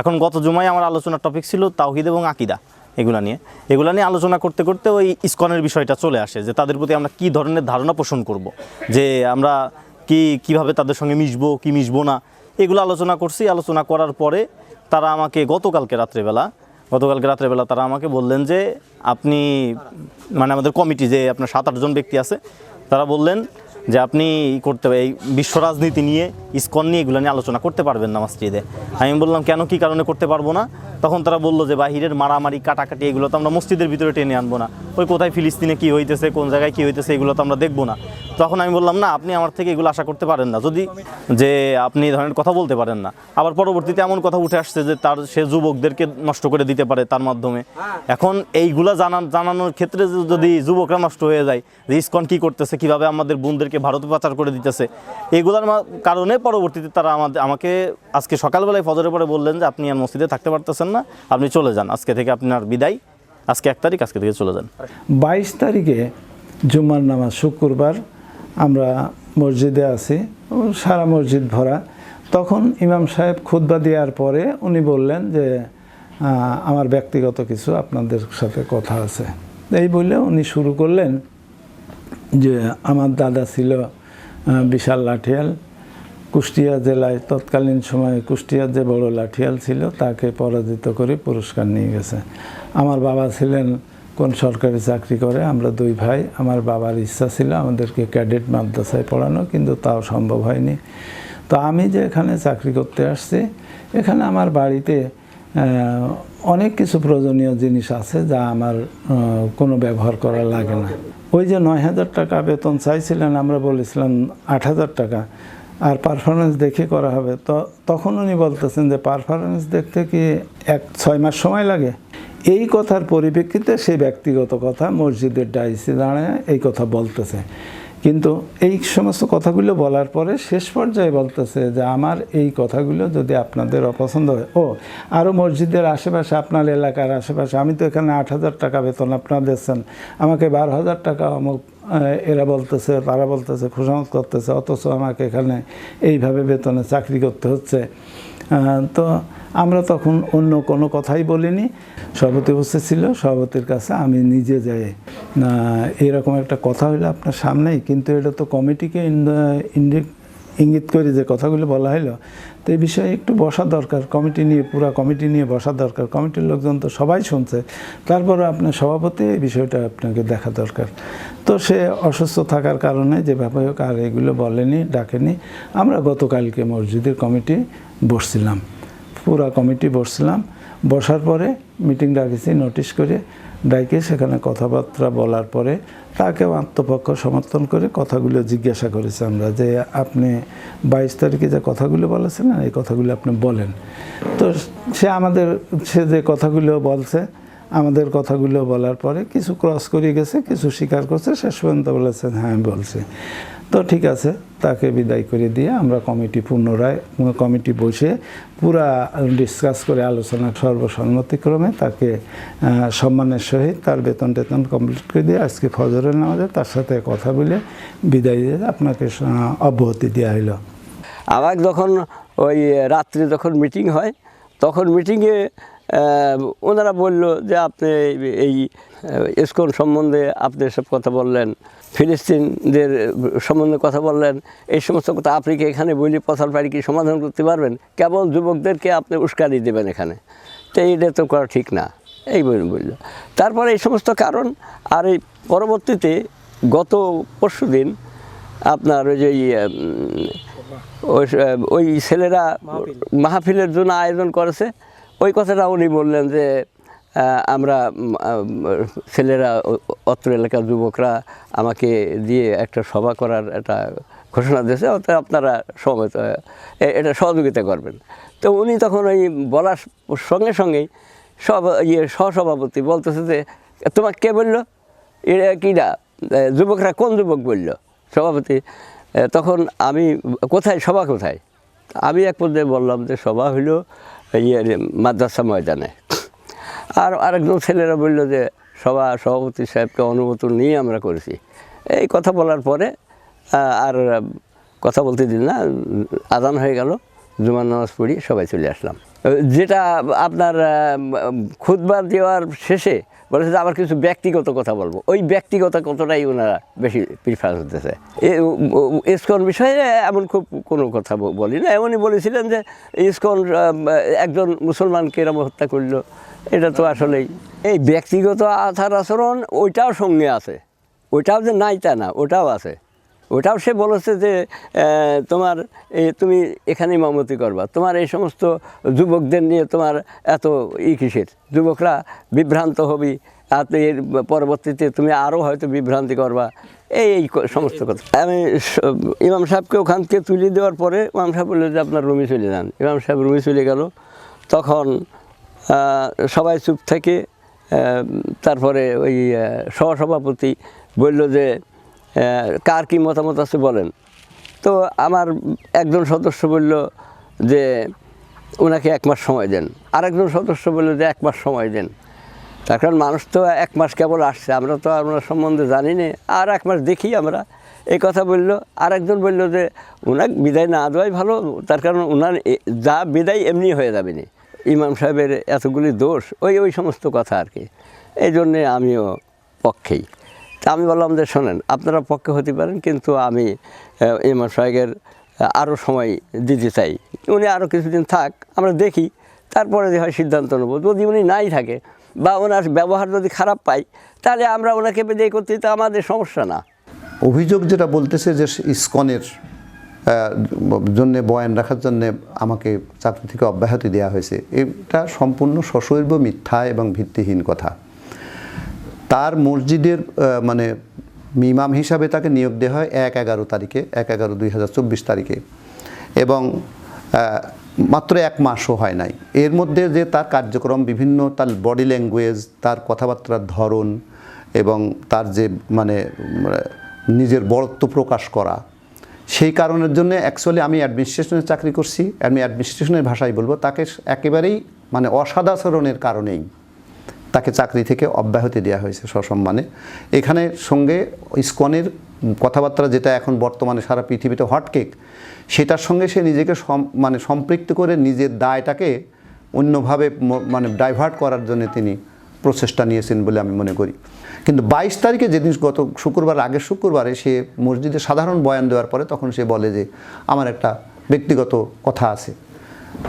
এখন গত জুমায় আমার আলোচনার টপিক ছিল তাওহিদ এবং আকিদা, এগুলো নিয়ে। এগুলো নিয়ে আলোচনা করতে করতে ওই ইসকনের বিষয়টা চলে আসে যে তাদের প্রতি আমরা কি ধরনের ধারণা পোষণ করব, যে আমরা কি, কীভাবে তাদের সঙ্গে মিশবো, কি মিশবো না, এগুলো আলোচনা করছি। আলোচনা করার পরে তারা আমাকে, গতকালকে রাত্রেবেলা গতকালকে রাত্রেবেলা তারা আমাকে বললেন যে আপনি মানে আমাদের কমিটি যে আপনার সাত আটজন ব্যক্তি আছে, তারা বললেন যে আপনি করতে এই বিশ্ব রাজনীতি নিয়ে, ইস্কন নিয়ে এগুলো নিয়ে আলোচনা করতে পারবেন না মসজিদে। আমি বললাম, কেন কি কারণে করতে পারব না? তখন তারা বলল যে, বাহিরের মারামারি, কাটাকাটি, এগুলো তো আমরা মসজিদের ভিতরে টেনে আনব না। ওই কোথায় ফিলিস্তিনে কি হইতেছে, কোন জায়গায় কি হইতেছে, এগুলো তো আমরা দেখব না। তখন আমি বললাম, না, আপনি আমার থেকে এগুলো আশা করতে পারেন না। যদি যে আপনি ধরনের কথা বলতে পারেন না। আবার পরবর্তীতে এমন কথা উঠে আসছে যে তার, সে যুবকদেরকে নষ্ট করে দিতে পারে তার মাধ্যমে। এখন এইগুলা জানান, জানানোর ক্ষেত্রে যদি যুবকরা নষ্ট হয়ে যায়, যে ইসকন কী করতেছে, কীভাবে আমাদের বোনদেরকে ভারতে পাচার করে দিতেছে, এগুলার কারণে পরবর্তীতে তারা আমাদের, আমাকে আজকে সকালবেলায় ফজরের পরে বললেন যে, আপনি আর মসজিদে থাকতে পারতেছেন না, আপনি চলে যান। আজকে থেকে আপনার বিদায়। আজকে এক তারিখ, আজকে থেকে চলে যান। বাইশ তারিখে জুমার নামাজ, শুক্রবার আমরা মসজিদে আছি, সারা মসজিদ ভরা। তখন ইমাম সাহেব খুতবা দেওয়ার পরে উনি বললেন যে আমার ব্যক্তিগত কিছু আপনাদের সাথে কথা আছে। এই বলে উনি শুরু করলেন যে, আমার দাদা ছিল বিশাল লাঠিয়াল কুষ্টিয়া জেলায় তৎকালীন সময়ে কুষ্টিয়ার যে বড় লাঠিয়াল ছিল, তাকে পরাজিত করে পুরস্কার নিয়ে গেছে। আমার বাবা ছিলেন কোন সরকারি চাকরি করে, আমরা দুই ভাই, আমার বাবার ইচ্ছা ছিল আমাদেরকে ক্যাডেট মাদ্রাসায় পড়ানো, কিন্তু তাও সম্ভব হয়নি। তো আমি যে এখানে চাকরি করতে আসছি, এখানে আমার বাড়িতে অনেক কিছু প্রয়োজনীয় জিনিস আছে যা আমার কোনো ব্যবহার করা লাগে না। ওই যে নয় হাজার টাকা বেতন চাইছিলেন, আমরা বলেছিলাম আট হাজার টাকা। আর পারফরমেন্স দেখে করা হবে। তো তখন উনি বলতেছেন যে পারফরমেন্স দেখতে কি এক ছয় মাস সময় লাগে? এই কথার পরিপ্রেক্ষিতে সেই ব্যক্তিগত কথা মসজিদের ডাইসে দাঁড়ায় এই কথা বলতেছে। কিন্তু এই সমস্ত কথাগুলো বলার পরে শেষ পর্যায়ে বলতেছে যে আমার এই কথাগুলো যদি আপনাদের অপছন্দ হয়। ও আরও মসজিদের আশেপাশে, আপনার এলাকার আশেপাশে, আমি তো এখানে আট হাজার টাকা বেতন আপনারা দিচ্ছেন। আমাকে বারো হাজার টাকা অমুক এরা বলতেছে, তারা বলতেছে খুশামত করতেছে, অথচ আমাকে এখানে এইভাবে বেতনে চাকরি করতে হচ্ছে। তো আমরা তখন অন্য কোনো কথাই বলিনি। সভাপতি বসে ছিল, সভাপতির কাছে আমি নিজে যাই এরকম একটা কথা হইল আপনার সামনেই, কিন্তু এটা তো কমিটিকে ইন- ইন্ডিক ইঙ্গিত করে যে কথাগুলো বলা হলো তো এই বিষয়ে একটু বসা দরকার, কমিটি নিয়ে, পুরো কমিটি নিয়ে বসা দরকার। কমিটির লোকজন তো সবাই শুনছে। তারপরে আপনার সভাপতি এই বিষয়টা আপনাকে দেখা দরকার। তো সে অসুস্থ থাকার কারণে যে যেভাবে হোক আর এগুলো বলেনি, ডাকেনি। আমরা গতকালকে মসজিদের কমিটি বসছিলাম। পুরা কমিটি বসছিলাম। বসার পরে মিটিং ডাকেছি, নোটিশ করে ডাইকে সেখানে কথাবার্তা বলার পরে তাকেও আত্মপক্ষ সমর্থন করে কথাগুলো জিজ্ঞাসা করেছি আমরা যে আপনি বাইশ তারিখে যে কথাগুলো বলেছেন না, এই কথাগুলো আপনি বলেন। তো সে আমাদের, সে যে কথাগুলো বলছে, আমাদের কথাগুলো বলার পরে কিছু ক্রস করে গেছে, কিছু স্বীকার করছে, শেষ পর্যন্ত বলেছেন হ্যাঁ আমি বলছি। তো ঠিক আছে, তাকে বিদায় করে দিয়ে আমরা কমিটি পুনরায়, কমিটি বসে পুরা ডিসকাস করে আলোচনা সর্বসম্মতিক্রমে তাকে সম্মানের সহিত তার বেতন টেতন কমপ্লিট করে দিয়ে আজকে ফজরের নামাজে তার সাথে কথা বলে বিদায় দিয়ে আপনাকে অব্যাহতি দেওয়া হলো আবার যখন ওই রাত্রে যখন মিটিং হয়, তখন মিটিংয়ে ওনারা বলল যে আপনি এই ইস্কন সম্বন্ধে আপনি সব কথা বললেন। ফিলিস্তিনদের সম্বন্ধে কথা বললেন এই সমস্ত কথা আপনি কি এখানে বলি পথার বাড়ি কি সমাধান করতে পারবেন? কেবল যুবকদেরকে আপনি উস্কানি দেবেন এখানে। তো এইটা তো করা ঠিক না। এই বলে বলল। তারপরে এই সমস্ত কারণ আর এই পরবর্তীতে গত পরশু দিন আপনার ওই যে ওই ওই ছেলেরা মাহফিলের জন্য আয়োজন করেছে। ওই কথাটা উনি বললেন যে আমরা ছেলেরা অত্র এলাকার যুবকরা আমাকে দিয়ে একটা সভা করার একটা ঘোষণা দিয়েছে অতএব আপনারা সমেত এটা সহযোগিতা করবেন। তো উনি তখন ওই বলার সঙ্গে সঙ্গেই সব ইয়ে সহসভাপতি বলতেছে যে, তোমাকে কে বলল? এটা কিনা যুবকরা কোন যুবক বলল? সভাপতি তখন আমি, কোথায়, সভা কোথায়? আমি এক পর্যায়ে বললাম যে, সভা হইল ইয়ে মাদ্রাসা ময়দানে। আর আরেকজন ছেলেরা বলল যে সভা, সভাপতি সাহেবকে অনুমতি নিয়ে আমরা করেছি। এই কথা বলার পরে আর কথা বলতে দিন না আদান হয়ে গেল জুমান নামাজ পড়ি সবাই চলে আসলাম। যেটা আপনার খুদবার দেওয়ার শেষে বলেছে আবার কিছু ব্যক্তিগত কথা বলব। ওই ব্যক্তিগত কথাটাই ওনারা বেশি প্রিফারেন্স দিতেছে ইস্কন বিষয়ে এমন খুব কোনো কথা বলি না। এমনই বলেছিলেন যে ইস্কন একজন মুসলমানকে এরম হত্যা করল, এটা তো আসলেই। এই ব্যক্তিগত আচার আচরণ ওইটাও সঙ্গে আছে। ওইটাও যে নাই তা না, ওটাও আছে। ওটাও সে বলেছে যে তোমার তুমি এখানে মামতি করবা। তোমার এই সমস্ত যুবকদের নিয়ে তোমার এত ই কিসের? যুবকরা বিভ্রান্ত হবি, আর এর পরবর্তীতে তুমি আরও হয়তো বিভ্রান্তি করবা। এই এই সমস্ত কথা। আমি ইমাম সাহেবকে ওখান থেকে তুলে দেওয়ার পরে ইমাম সাহেব বলল যে, আপনার রুমে চলে যান। ইমাম সাহেব রুমে চলে গেল। তখন সবাই চুপ থেকে তারপরে ওই সহসভাপতি বলল যে কার কি মতামত আছে বলেন? তো আমার একজন সদস্য বলল যে ওনাকে এক মাস সময় দেন। আরেকজন সদস্য বলল যে এক মাস সময় দেন। তার কারণ মানুষ তো এক মাস কেবল আসছে, আমরা তো আর ওনার সম্বন্ধে জানি না। আর এক মাস দেখি আমরা। এই কথা বলল, আরেকজন বলল যে ওনাকে বিদায় না দেওয়াই ভালো, তার কারণ ওনার যা বিদায় এমনি হয়ে যাবে না। ইমাম সাহেবের এতগুলি দোষ, ওই ওই সমস্ত কথা আর কি। এই জন্যে আমিও পক্ষেই। তা আমি বললাম যে, শোনেন, আপনারা পক্ষে হতে পারেন, কিন্তু আমি ইমাম সাহেবের আরও সময় দিতে চাই। উনি আরও কিছুদিন থাক, আমরা দেখি। তারপরে যে হয় সিদ্ধান্ত নেব। যদি উনি নাই থাকে বা ওনার ব্যবহার যদি খারাপ পাই, তাহলে আমরা ওনাকে বিদায় করতে, তো আমাদের সমস্যা না। অভিযোগ যেটা বলতেছে যে, ইসকনের জন্য বয়ান রাখার জন্য আমাকে চাকরি থেকে অব্যাহতি দেওয়া হয়েছে, এটা সম্পূর্ণ সশৈব মিথ্যা এবং ভিত্তিহীন কথা। তার মসজিদের মানে ইমাম হিসাবে তাকে নিয়োগ দেওয়া হয় এক এগারো তারিখে, এক এগারো দুই হাজার চব্বিশ তারিখে। এবং মাত্র এক মাসও হয় নাই। এর মধ্যে যে তার কার্যক্রম, বিভিন্ন তার বডি ল্যাঙ্গুয়েজ তার কথাবার্তার ধরন এবং তার যে মানে নিজের বড়ত্ব প্রকাশ করা, সেই কারণের জন্য অ্যাকচুয়ালি আমি অ্যাডমিনিস্ট্রেশনে চাকরি করছি। আমি অ্যাডমিনিস্ট্রেশনের ভাষায় বলব, তাকে একেবারেই মানে অসাদাচরণের কারণেই তাকে চাকরি থেকে অব্যাহতি দেওয়া হয়েছে সসম্মানে। এখানে সঙ্গে ইস্কনের কথাবার্তা যেটা এখন বর্তমানে সারা পৃথিবীতে হটকেক সেটার সঙ্গে সে নিজেকে মানে সম্পৃক্ত করে নিজের দায়টাকে অন্যভাবে মানে ডাইভার্ট করার জন্য তিনি প্রচেষ্টা নিয়েছেন বলে আমি মনে করি। কিন্তু বাইশ তারিখে যেদিন গত শুক্রবার, আগের শুক্রবারে সে মসজিদে সাধারণ বয়ান দেওয়ার পরে তখন সে বলে যে, আমার একটা ব্যক্তিগত কথা আছে।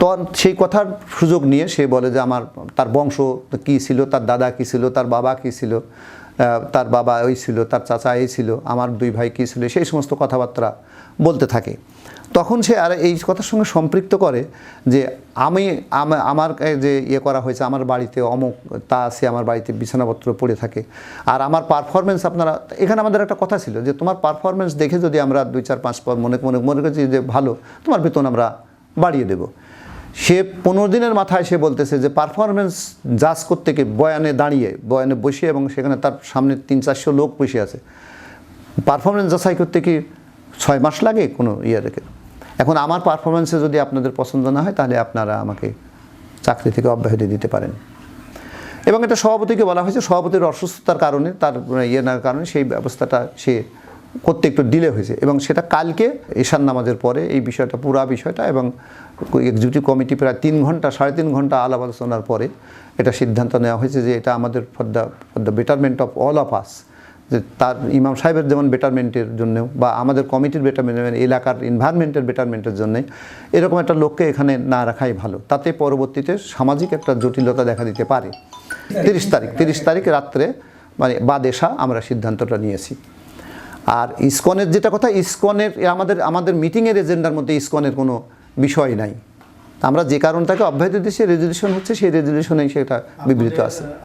তো সেই কথার সুযোগ নিয়ে সে বলে যে আমার, তার বংশ কী ছিল, তার দাদা কী ছিল, তার বাবা কী ছিল তার বাবা ওই ছিল, তার চাচা এই ছিল, আমার দুই ভাই কী ছিল, সেই সমস্ত কথাবার্তা বলতে থাকে। তখন সে আর এই কথার সঙ্গে সম্পৃক্ত করে যে আমি আমার যে ইয়ে করা হয়েছে, আমার বাড়িতে অমুক তা আছে, আমার বাড়িতে বিছানাপত্র পড়ে থাকে। আর আমার পারফরমেন্স আপনারা, এখানে আমাদের একটা কথা ছিল যে তোমার পারফরমেন্স দেখে যদি আমরা দুই, চার, পাঁচ পর মনে মনে মনে করছি যে ভালো, তোমার বেতন আমরা বাড়িয়ে দেব। সে পনেরো দিনের মাথায় সে বলতেছে যে পারফরমেন্স জাজ করতে গিয়ে বয়ানে দাঁড়িয়ে, বয়ানে বসে এবং সেখানে তার সামনে তিন চারশো লোক বসে আছে। পারফরমেন্স যাচাই করতে কি ছয় মাস লাগে কোনো ইয়ে রেখে? এখন আমার পারফরমেন্সে যদি আপনাদের পছন্দ না হয়, তাহলে আপনারা আমাকে চাকরি থেকে অব্যাহতি দিতে পারেন। এবং এটা সভাপতিকে বলা হয়েছে, সভাপতির অসুস্থতার কারণে, তার ইয়ে না কারণে সেই ব্যবস্থাটা সে করতে একটু ডিলে হয়েছে। এবং সেটা কালকে ঈশান নামাজের পরে এই বিষয়টা, পুরা বিষয়টা এবং এক্সিকিউটিভ কমিটি প্রায় তিন ঘণ্টা, সাড়ে তিন ঘণ্টা আলাপ আলোচনার পরে এটা সিদ্ধান্ত নেওয়া হয়েছে যে এটা আমাদের for the for the betterment of all of us যে তার, ইমাম সাহেবের যেমন বেটারমেন্টের জন্য বা আমাদের কমিটির বেটারমেন্ট এলাকার এনভায়রনমেন্টের বেটারমেন্টের জন্য এরকম একটা লোককে এখানে না রাখাই ভালো। তাতে পরবর্তীতে সামাজিক একটা জটিলতা দেখা দিতে পারে। তিরিশ তারিখ তিরিশ তারিখ রাত্রে মানে বা দেশা আমরা সিদ্ধান্তটা নিয়েছি। আর ইসকনের যেটা কথা, ইসকনের আমাদের আমাদের মিটিংয়ের এজেন্ডার মধ্যে ইসকনের কোনো বিষয় নাই। আমরা যে কারণটাকে অব্যাহত দিচ্ছি রেজলিউশন হচ্ছে সেই রেজলিউশনেই সেটা বিবৃত আছে।